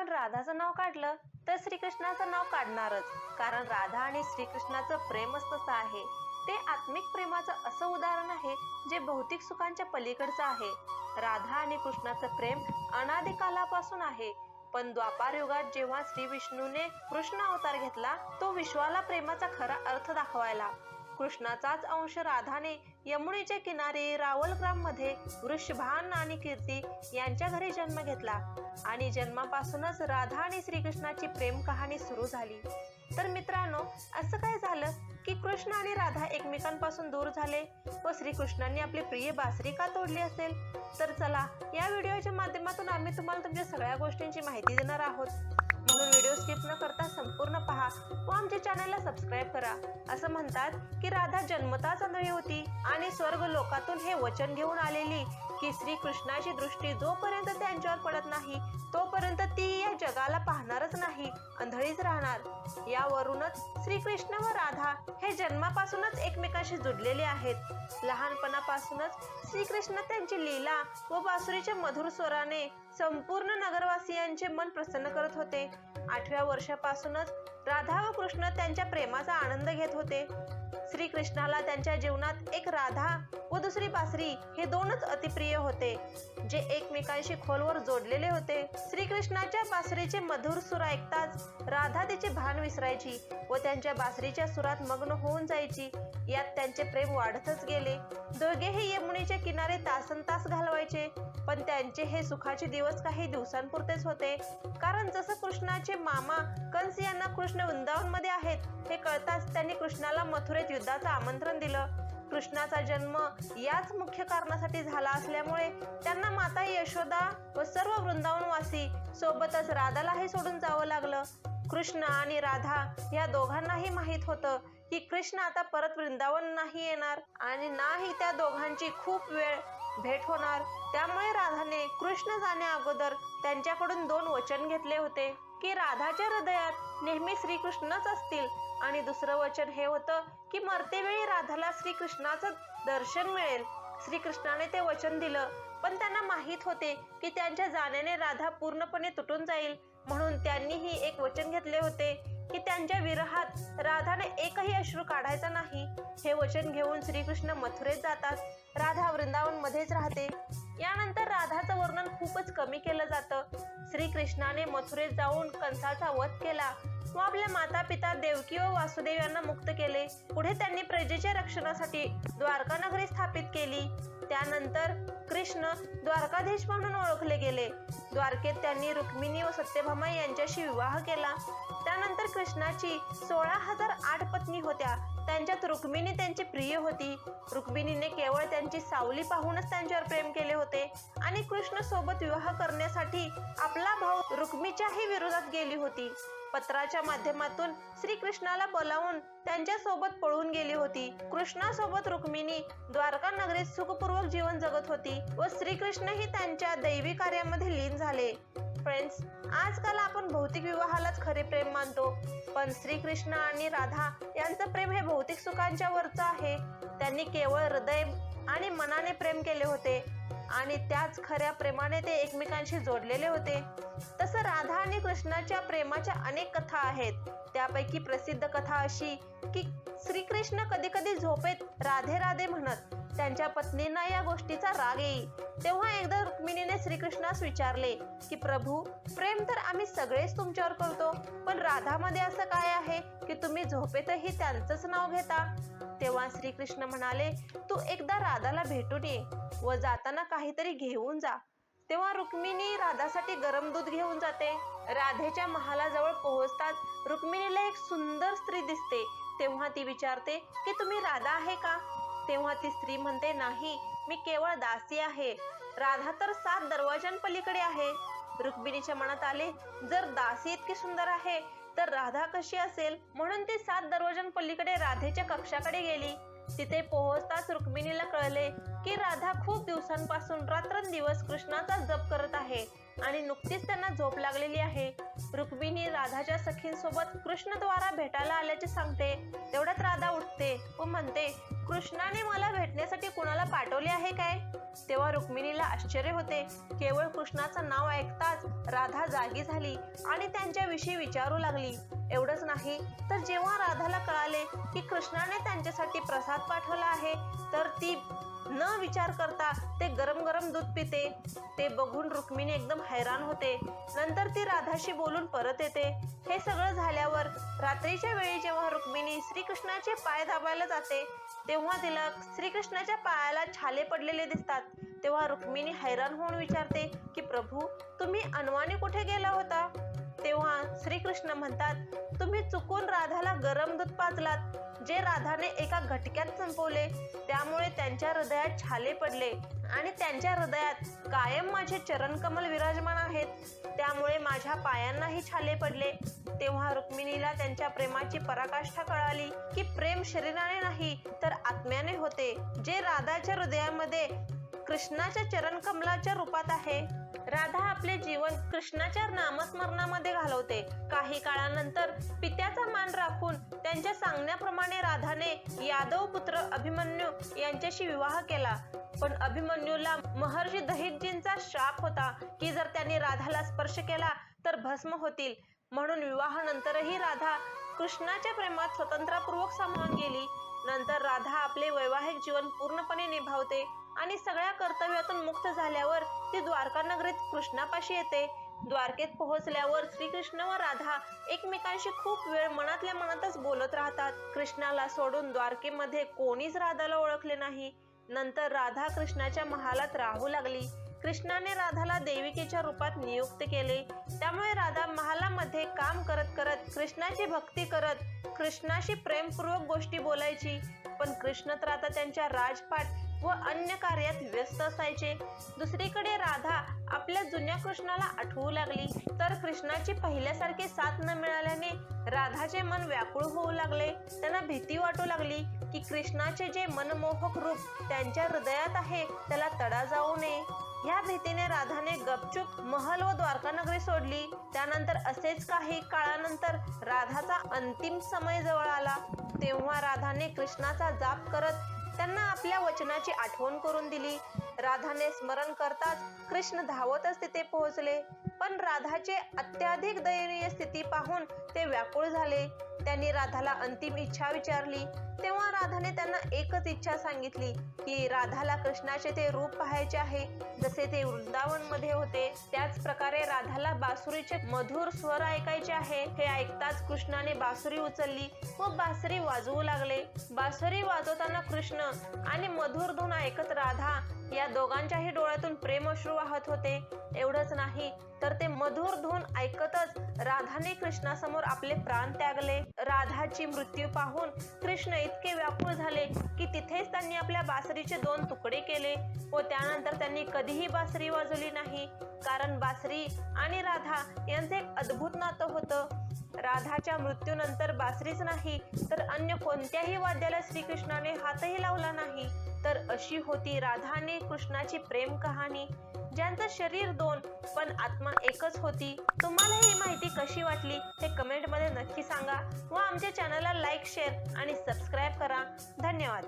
आपण राधाचं नाव काढलं तर श्रीकृष्णाचं नाव काढणारच. कारण राधा आणि श्रीकृष्णाचं प्रेमच तसं आहे. ते आत्मिक प्रेमाचं असं उदाहरण आहे जे भौतिक सुखांच्या पलीकडचं आहे. राधा आणि कृष्णाचं प्रेम अनादी कालापासून आहे. पण द्वापार युगात जेव्हा श्री विष्णूने कृष्ण अवतार घेतला तो विश्वाला प्रेमाचा खरा अर्थ दाखवायला. कृष्णाचाच अंश राधाने यमुनेच्या किनारी रावलग्राममध्ये वृषभान आणि कीर्ती यांच्या घरी जन्म घेतला. आणि जन्मापासूनच राधा आणि श्रीकृष्णाची प्रेम कहाणी सुरू झाली. तर मित्रांनो असं काय झालं की कृष्ण आणि राधा एकमेकांपासून दूर झाले व श्रीकृष्णांनी आपली प्रिय बासरी का तोडली असेल? तर चला या व्हिडिओच्या माध्यमातून आम्ही तुम्हाला तुमच्या सगळ्या गोष्टींची माहिती देणार आहोत. म्हणून व्हिडिओ स्किप न करता संपूर्ण पहा व आमच्या चॅनलला सबस्क्राईब करा. असं म्हणतात की राधा जन्मताच आंधळी होती आणि स्वर्ग लोकातून हे वचन घेऊन आलेली की श्री कृष्णाची दृष्टी जोपर्यंत त्यांच्यावर पडत नाही तोपर्यंत ती या जगाला पाहणारच नाही अंधळीच राहणार. यावरूनच श्रीकृष्ण व राधा हे जन्मापासूनच एकमेकांशी जुडलेले आहेत. लहानपणापासूनच श्रीकृष्ण त्यांची लीला व बासुरीच्या मधुर स्वराने संपूर्ण नगरवासियांचे मन प्रसन्न करत होते. आठव्या वर्षापासूनच राधा व कृष्ण त्यांच्या प्रेमाचा आनंद घेत होते. श्रीकृष्णाला त्यांच्या जीवनात एक राधा व दुसरी बासरी हे दोनच अतिप्रिय होते जे एकमेकांशी खोलवर जोडलेले होते. श्रीकृष्णाच्या बासरीचे मधुर सुर ऐकताच राधा तिचे भान विसरायची व त्यांच्या बासरीच्या सुरात मग्न होऊन जायची. यात त्यांचे प्रेम वाढतच गेले. दोघेही यमुनेच्या किनारे तासन तास घालवायचे पण त्यांचे हे सुखाचे दिवस काही दिवसांपुरतेच होते. कारण जसं कृष्णाचे मामा कंस यांना कृष्ण वृंदावनमध्ये आहेत हे कळताच त्यांनी कृष्णाला मथुरेत युद्धाचं आमंत्रण दिलं. कृष्णाचा जन्म याच मुख्य कारणासाठी झाला असल्यामुळे त्यांना माता यशोदा व सर्व वृंदावनवासी सोबतच राधालाही सोडून जावं लागलं. कृष्ण आणि राधा या दोघांनाही माहीत होतं की कृष्ण आता परत वृंदावन नाही येणार आणि नाही त्या दोघांची खूप वेळ भेट होणार. त्यामुळे राधाने कृष्ण जाण्या अगोदर त्यांच्याकडून दोन वचन घेतले होते की राधाच्या हृदयात नेहमी श्रीकृष्णच असतील. आणि दुसरं वचन हे होतं की मरतेवेळी राधाला श्रीकृष्णाचं दर्शन मिळेल. श्रीकृष्णाने ते वचन दिलं. पण त्यांना माहीत होते की त्यांच्या जाण्याने राधा पूर्णपणे तुटून जाईल. म्हणून त्यांनीही एक वचन घेतले होते की त्यांच्या विरहात राधाने एकही अश्रू काढायचा नाही. हे वचन घेऊन श्रीकृष्ण मथुरेत जातात. राधा वृंदावन मध्येच राहते. यानंतर राधाचं वर्णन खूपच कमी केलं जातं. श्रीकृष्णाने मथुरेत जाऊन कंसाचा वध केला. व आपल्या माता पिता देवकी व वासुदेव यांना मुक्त केले. पुढे त्यांनी प्रजेच्या रक्षणासाठी द्वारका नगरी स्थापित केली. त्यानंतर कृष्ण द्वारकाधीश म्हणून ओळखले गेले. द्वारकेत त्यांनी रुक्मिणी व सत्यभामा यांच्याशी विवाह केला. त्यानंतर कृष्णाची सोळा हजार आठ पत्नी होत्या. त्यांच्यात रुक्मिणी त्यांची प्रिय होती. रुक्मिणीने केवळ त्यांची सावली पाहूनच त्यांच्यावर प्रेम केले होते. आणि कृष्ण सोबत विवाह करण्यासाठी आपला भाऊ रुक्मीच्याही विरोधात गेली होती. पत्राच्या माध्यमातून श्रीकृष्णाला बोलावून त्यांच्यासोबत पळून गेली होती. कृष्णासोबत रुक्मिणी द्वारका नगरीत सुखपूर्वक जीवन जगत होती व श्रीकृष्णही त्यांच्या दैवी कार्यामध्ये लीन झाले. फ्रेंड्स आजकाल आपण भौतिक विवाहालाच खरे प्रेम मानतो. पण श्रीकृष्ण आणि राधा यांचं प्रेम हे भौतिक सुखांच्या वरचं आहे. त्यांनी केवळ हृदय आणि मनाने प्रेम केले होते. आणि त्याच खऱ्या प्रेमाने ते एकमेकांशी जोडलेले होते. तसं राधा आणि कृष्णाच्या प्रेमाच्या अनेक कथा आहेत. त्यापैकी प्रसिद्ध कथा अशी की श्रीकृष्ण कधी कधी झोपेत राधे राधे म्हणत त्यांच्या पत्नींना या गोष्टीचा राग येई. तेव्हा एकदा रुक्मिणीने श्रीकृष्णास विचारले की प्रभू प्रेम तर आम्ही सगळेच तुमच्यावर करतो पण राधामध्ये असं काय आहे की तुम्ही झोपेतही त्यांचंच नाव घेता? तेव्हा श्रीकृष्ण म्हणाले तू एकदा राधाला भेटून ये व जाताना काहीतरी घेऊन जा. तेव्हा रुक्मिणी राधासाठी गरम दूध घेऊन जाते. राधेच्या महालाजवळ पोहोचताच रुक्मिणीला एक सुंदर स्त्री दिसते. तेव्हा ती विचारते की तुम्ही राधा आहे का? तेव्हा ती स्त्री म्हणते नाही मी केवळ दासी आहे. राधा तर सात दरवाजांपलीकडे आहे. रुक्मिणीच्या मनात आले जर दासी इतकी सुंदर आहे तर राधा कशी असेल? म्हणून ती सात दरवाजांपलीकडे राधेच्या कक्षाकडे गेली. तिथे पोहोचताच रुक्मिणीला कळले की राधा खूप दिवसांपासून रात्रंदिवस कृष्णाचा जप करत आहे आणि नुकतीच त्यांना झोप लागलेली आहे. रुक्मिणी राधाच्या सखींसोबत कृष्णद्वारा भेटायला आल्याचे सांगते. तेवढ्यात राधा उठते व म्हणते कृष्णाने मला भेटण्यासाठी कुणाला पाठवले आहे काय? तेव्हा रुक्मिणीला आश्चर्य होते. केवळ कृष्णाचं नाव ऐकताच राधा जागी झाली आणि त्यांच्याविषयी विचारू लागली. एवढंच नाही. तर जेव्हा राधाला कळाले की कृष्णाने त्यांच्यासाठी प्रसाद पाठवला आहे तर ती न विचार करता ते गरम गरम दूध पिते. ते बघून रुक्मिणी एकदम हैराण होते. नंतर ती राधाशी बोलून परत येते. हे सगळं झाल्यावर रात्रीच्या वेळी जेव्हा रुक्मिणी श्रीकृष्णाचे पाय दाबायला जाते तेव्हा तिला श्रीकृष्णाच्या पायाला छाले पडलेले दिसतात. तेव्हा रुक्मिणी हैराण होऊन विचारते की प्रभू तुम्ही अनवाणी कुठे गेला होता? तेव्हा श्रीकृष्ण म्हणतात तुम्ही चुकून राधाला गरम दूध पाजलात. जे राधाने एका घटक्यात संपवले त्यामुळे त्यांच्या हृदयात छाले पडले. आणि त्यांच्या हृदयात कायम माझे चरणकमल विराजमान आहेत. त्यामुळे माझ्या पायांनाही छाले पडले. तेव्हा रुक्मिणीला त्यांच्या प्रेमाची पराकाष्ठा कळाली की प्रेम शरीराने नाही तर आत्म्याने होते. जे राधाच्या हृदयामध्ये कृष्णाच्या चरण कमलाच्या रूपात आहे. राधा आपले जीवन कृष्णाच्या नामस्मरणामध्ये घालवते. काही काळानंतर पित्याचा मान राखून त्यांच्या सांगण्याप्रमाणे राधाने यादव पुत्र अभिमन्यू यांच्याशी विवाह केला. पण अभिमन्यूला महर्षी दहितजींचा शाप होता की जर त्यांनी राधाला स्पर्श केला तर भस्म होतील. म्हणून विवाहानंतरही राधा कृष्णाच्या प्रेमात स्वतंत्रपूर्वक सामावून गेली. नंतर राधा आपले वैवाहिक जीवन पूर्णपणे निभावते. आणि सगळ्या कर्तव्यातून मुक्त झाल्यावर ती द्वारका नगरीत कृष्णापाशी येते. द्वारकेत पोहोचल्यावर श्रीकृष्ण व राधा एकमेकांशी खूप वेळ मनातल्या मनातच बोलत राहतात. कृष्णाला सोडून द्वारकेमध्ये कोणीच राधाला ओळखले नाही. नंतर राधा कृष्णाच्या महालात राहू लागली. कृष्णाने राधाला देविकेच्या रूपात नियुक्त केले. त्यामुळे राधा महालामध्ये काम करत करत कृष्णाची भक्ती करत कृष्णाशी प्रेमपूर्वक गोष्टी बोलायची. पण कृष्ण तर आता त्यांच्या राजपाट व अन्य कार्यात व्यस्त असायचे. दुसरीकडे राधा आपल्या जुन्या कृष्णाला आठवू लागली. तर कृष्णाची पहिल्यासारखी साथ न मिळाल्याने राधाचे मन व्याकुळ होऊ लागले. त्यांना भीती वाटू लागली की कृष्णाचे जे मनमोहक रूप त्यांच्या हृदयात आहे त्याला तडा जाऊ नये. या भीतीने राधाने गपचूप महल व द्वारका नगरी सोडली. त्यानंतर असेच काही काळानंतर राधाचा अंतिम समय जवळ आला. तेव्हा राधाने कृष्णाचा जाप करत त्यांना आपल्या वचनाची आठवण करून दिली. राधाने स्मरण करताच कृष्ण धावतच तिथे पोहोचले. पण राधाचे अत्याधिक दयनीय स्थिती पाहून ते व्याकुळ झाले. त्यांनी राधाला अंतिम इच्छा विचारली. तेव्हा राधाने त्यांना एकच इच्छा सांगितली की राधाला कृष्णाचे ते रूप पाहायचे आहे. जसे ते वृंदावनमध्ये होते त्याच प्रकारे राधाला बासुरीचे मधुर स्वर ऐकायचे आहे. हे ऐकताच कृष्णाने बासुरी उचलली व बासरी वाजवू लागले. बासुरी वाजवताना कृष्ण आणि मधुर धून ऐकत राधा या दोघांच्याही डोळ्यातून प्रेम अश्रू वाहत होते. एवढंच नाही तर ते मधुर धून ऐकतच राधाने कृष्णासमोर आपले प्राण त्यागले. राधाची मृत्यू पाहून कृष्ण इतके व्याकुळ झाले की तिथेच त्यांनी आपल्या बासरीचे दोन तुकडे केले व त्यानंतर त्यांनी कधीही बासरी वाजवली नाही. कारण बासरी आणि राधा यांचे एक अद्भुत नातं होतं. राधाच्या मृत्यूनंतर बासरीच नाही तर अन्य कोणत्याही वाद्याला श्रीकृष्णाने हातही लावला नाही. तर अशी होती राधाने कृष्णाची प्रेम कहाणी. ज्यांचं शरीर दोन पण आत्मा एकच होती. तुम्हाला ही माहिती कशी वाटली हे कमेंटमध्ये नक्की सांगा व आमच्या चॅनलला लाईक शेअर आणि सबस्क्राईब करा. धन्यवाद.